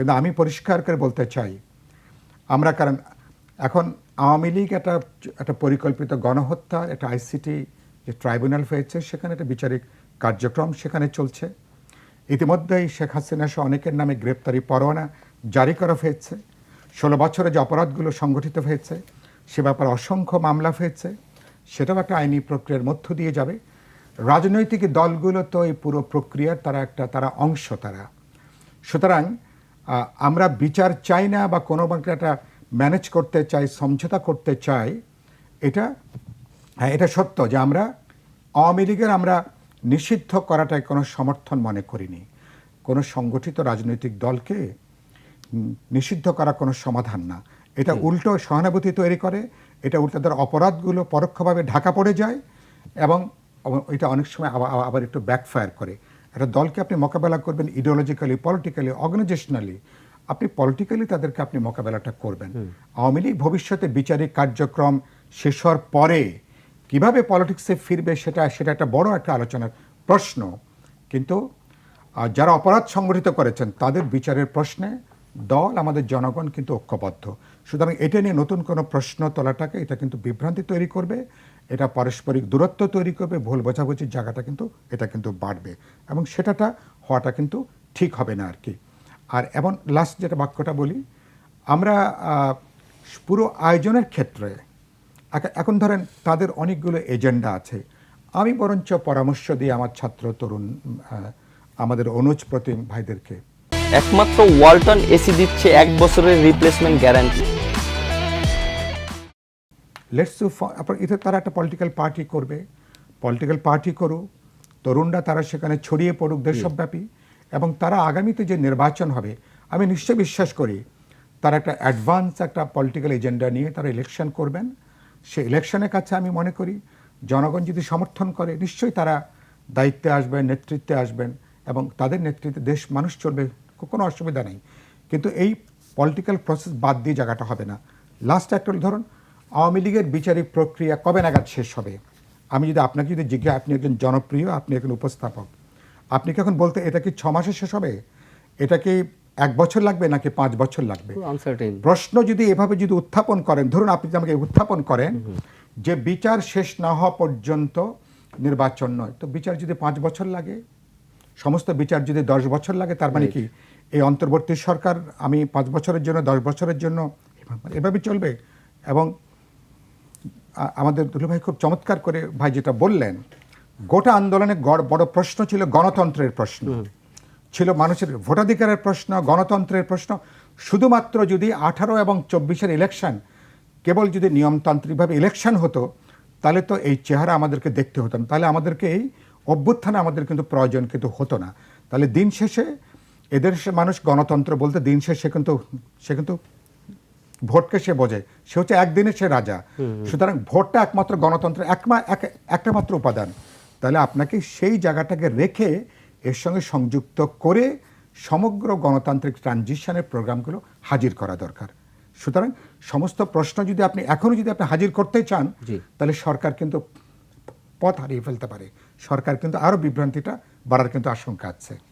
কিন্তু আমি পরিষ্কার করে বলতে চাই, আমরা কারণ এখন আওয়ামী লীগ একটা একটা পরিকল্পিত গণহত্যার একটা আইসিটি যে ট্রাইব্যুনাল হয়েছে, সেখানে একটা বিচারিক কার্যক্রম সেখানে চলছে। ইতিমধ্যেই শেখ হাসিনা সহ অনেকের নামে গ্রেপ্তারি পরোয়ানা জারি করা হয়েছে। ষোলো বছরে যে অপরাধগুলো সংগঠিত হয়েছে, সে ব্যাপারে অসংখ্য মামলা হয়েছে, সেটাও একটা আইনি প্রক্রিয়ার মধ্য দিয়ে যাবে। রাজনৈতিক দলগুলো তো এই পুরো প্রক্রিয়ার তারা একটা, তারা অংশ তারা। সুতরাং আমরা বিচার চাই না বা কোনো একটা ম্যানেজ করতে চাই সমঝোতা করতে চাই এটা হ্যাঁ এটা সত্য যে আমরা আওয়ামী লীগের আমরা নিষিদ্ধ করাটাই কোনো সমর্থন মনে করিনি। কোনো সংগঠিত রাজনৈতিক দলকে নিষিদ্ধ করা কোনো সমাধান না। এটা উল্টো সহানুভূতি তৈরি করে এটা উল্টো তাদের অপরাধগুলো পরোক্ষভাবে ঢাকা পড়ে যায় এবং এটা অনেক সময় আবার আবার একটু ব্যাকফায়ার করে। একটা দলকে আপনি মোকাবেলা করবেন ইডিওলজিক্যালি পলিটিক্যালি অর্গানাইজেশনালি আপনি পলিটিক্যালি তাদেরকে আপনি মোকাবেলাটা করবেন। আওয়ামী লীগ ভবিষ্যতে বিচারিক কার্যক্রম শেষ হওয়ার পরে কীভাবে পলিটিক্সে ফিরবে সেটা সেটা একটা বড় একটা আলোচনার প্রশ্ন। কিন্তু যারা অপরাধ সংগঠিত করেছেন তাদের বিচারের প্রশ্নে দল আমাদের জনগণ কিন্তু ঐক্যবদ্ধ। সুতরাং এটা নিয়ে নতুন কোনো প্রশ্ন তোলাটাকে এটা কিন্তু বিভ্রান্তি তৈরি করবে এটা পারস্পরিক দূরত্ব তৈরি করবে, ভুল বোঝাবুঝির জায়গাটা কিন্তু, এটা কিন্তু বাড়বে। এবং সেটাটা হওয়াটা কিন্তু ঠিক হবে না আর কি আর এমন লাস্ট যেটা বাক্যটা বলি, আমরা পুরো আয়োজনের ক্ষেত্রে এখন ধরেন তাদের অনেকগুলো এজেন্ডা আছে। আমি বরঞ্চ পরামর্শ দিই আমার ছাত্র, তরুণ আমাদের অনুজ প্রতিম ভাইদেরকে। একমাত্র ওয়ালটন এসি দিচ্ছে এক বছরের রিপ্লেসমেন্ট গ্যারান্টি লেটস টু এতে তারা একটা পলিটিক্যাল পার্টি করবে। পলিটিক্যাল পার্টি করুক, তরুণরা তারা সেখানে ছড়িয়ে পড়ুক দেশব্যাপী, এবং তারা আগামীতে যে নির্বাচন হবে, আমি নিশ্চয় বিশ্বাস করি, তারা একটা অ্যাডভান্স একটা পলিটিক্যাল এজেন্ডা নিয়ে তারা ইলেকশন করবেন। সেই ইলেকশনের কাছে আমি মনে করি, জনগণ যদি সমর্থন করে, নিশ্চয়ই তারা দায়িত্বে আসবেন, নেতৃত্বে আসবেন, এবং তাদের নেতৃত্বে দেশ, মানুষ চলবে কোনো অসুবিধা নেই। কিন্তু এই পলিটিক্যাল প্রসেস বাদ দিয়ে জায়গাটা হবে না। লাস্ট একটা ধরুন আওয়ামী লীগের বিচারিক প্রক্রিয়া কবে নাগাদ শেষ হবে? আমি যদি আপনাকে যদি জিজ্ঞাসা আপনি একজন জনপ্রিয় আপনি একজন উপস্থাপক। আপনি কি এখন বলতে এটা কি ছ মাসে শেষ হবে? এটা কি এক বছর লাগবে নাকি পাঁচ বছর লাগবে? প্রশ্ন যদি এভাবে যদি উত্থাপন করেন ধরুন আপনি যদি আমাকে উত্থাপন করেন যে বিচার শেষ না হওয়া পর্যন্ত নির্বাচন নয় তো বিচার যদি পাঁচ বছর লাগে? সমস্ত বিচার যদি দশ বছর লাগে তার মানে কি এই অন্তর্বর্তী সরকার আমি পাঁচ বছরের জন্য দশ বছরের জন্য এভাবে চলবে? এবং আমাদের দুলুভাই খুব চমৎকার করে ভাই যেটা বললেন গোটা আন্দোলনে গড়- বড় প্রশ্ন ছিল গণতন্ত্রের প্রশ্ন। ছিল মানুষের ভোটাধিকারের প্রশ্ন গণতন্ত্রের প্রশ্ন। শুধুমাত্র যদি আঠারো এবং চব্বিশের ইলেকশন কেবল যদি নিয়মতান্ত্রিকভাবে ইলেকশন হতো তাহলে তো এই চেহারা আমাদেরকে দেখতে হতো না। তাহলে আমাদেরকে এই অভ্যুত্থানে আমাদের কিন্তু প্রয়োজন কিন্তু হতো না। তাহলে দিন শেষে এদের মানুষ গণতন্ত্র বলতে দিন শেষে কিন্তু সে কিন্তু ভোটকে সে বোঝে। সে হচ্ছে একদিনে সে রাজা। সুতরাং ভোটটা একমাত্র গণতন্ত্রের একমা এক- একটা মাত্র উপাদান। তাহলে আপনাকে সেই জায়গাটাকে রেখে এর সঙ্গে সংযুক্ত করে সমগ্র গণতান্ত্রিক ট্রানজিশনের প্রোগ্রামগুলো হাজির করা দরকার। সুতরাং সমস্ত প্রশ্ন যদি আপনি এখনও যদি আপনি হাজির করতে চান তাহলে সরকার কিন্তু পথ হারিয়ে ফেলতে পারে। সরকার কিন্তু আরও বিভ্রান্তিটা বাড়ার কিন্তু আশঙ্কা আছে।